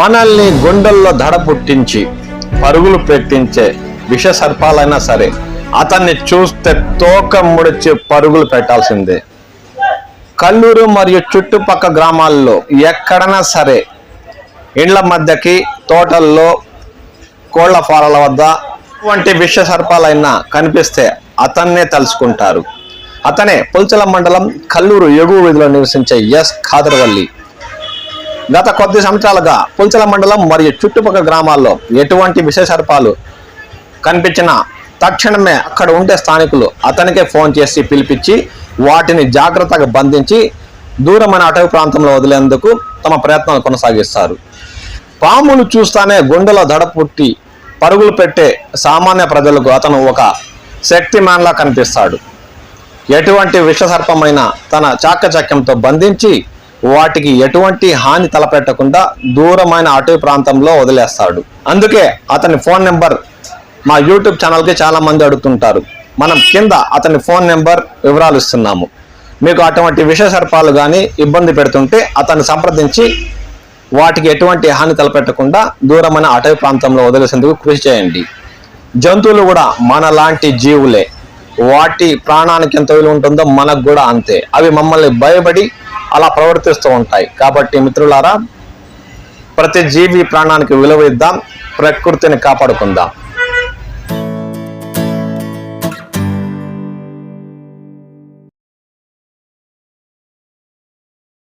మనల్ని గుండెల్లో దడ పుట్టించి పరుగులు పెట్టించే విష సర్పాలైనా సరే అతన్ని చూస్తే తోక ముడిచి పరుగులు పెట్టాల్సిందే. కల్లూరు మరియు చుట్టుపక్క గ్రామాల్లో ఎక్కడైనా సరే ఇండ్ల మధ్యకి తోటల్లో కోళ్ళ ఫారాల వద్ద వంటి విష సర్పాలైనా కనిపిస్తే అతన్నే తలుచుకుంటారు. అతనే పుల్చల మండలం కల్లూరు ఎగువ వీధిలో నివసించే ఎస్. ఖాదర్వల్లి గత కొద్ది సంవత్సరాలుగా పుల్చల మండలం మరియు చుట్టుపక్కల గ్రామాల్లో ఎటువంటి విష సర్పాలు కనిపించినా తక్షణమే అక్కడ ఉండే స్థానికులు అతనికే ఫోన్ చేసి పిలిపించి వాటిని జాగ్రత్తగా బంధించి దూరమైన అటవీ ప్రాంతంలో వదిలేందుకు తమ ప్రయత్నాలు కొనసాగిస్తారు. పాములు చూస్తానే గుండెలో దడ పుట్టి పరుగులు పెట్టే సామాన్య ప్రజలకు అతను ఒక శక్తిమాన్లా కనిపిస్తాడు. ఎటువంటి విషసర్పమైన తన చాకచక్యంతో బంధించి వాటికి ఎటువంటి హాని తలపెట్టకుండా దూరమైన అటవీ ప్రాంతంలో వదిలేస్తాడు. అందుకే అతని ఫోన్ నెంబర్ మా యూట్యూబ్ ఛానల్కి చాలా మంది అడుగుతుంటారు. మనం కింద అతని ఫోన్ నెంబర్ వివరాలు ఇస్తున్నాము. మీకు అటువంటి విష సర్పాలు కానీ ఇబ్బంది పెడుతుంటే అతన్ని సంప్రదించి వాటికి ఎటువంటి హాని తలపెట్టకుండా దూరమైన అటవీ ప్రాంతంలో వదిలేసేందుకు కృషి చేయండి. జంతువులు కూడా మనలాంటి జీవులే. వాటి ప్రాణానికి ఎంత విలువ ఉంటుందో మనకు కూడా అంతే. అవి మమ్మల్ని భయపడి అలా ప్రవర్తిస్తూ ఉంటాయి. కాబట్టి మిత్రులారా ప్రతి జీవి ప్రాణానికి విలువ ఇద్దాం ప్రకృతిని కాపాడుకుందాం.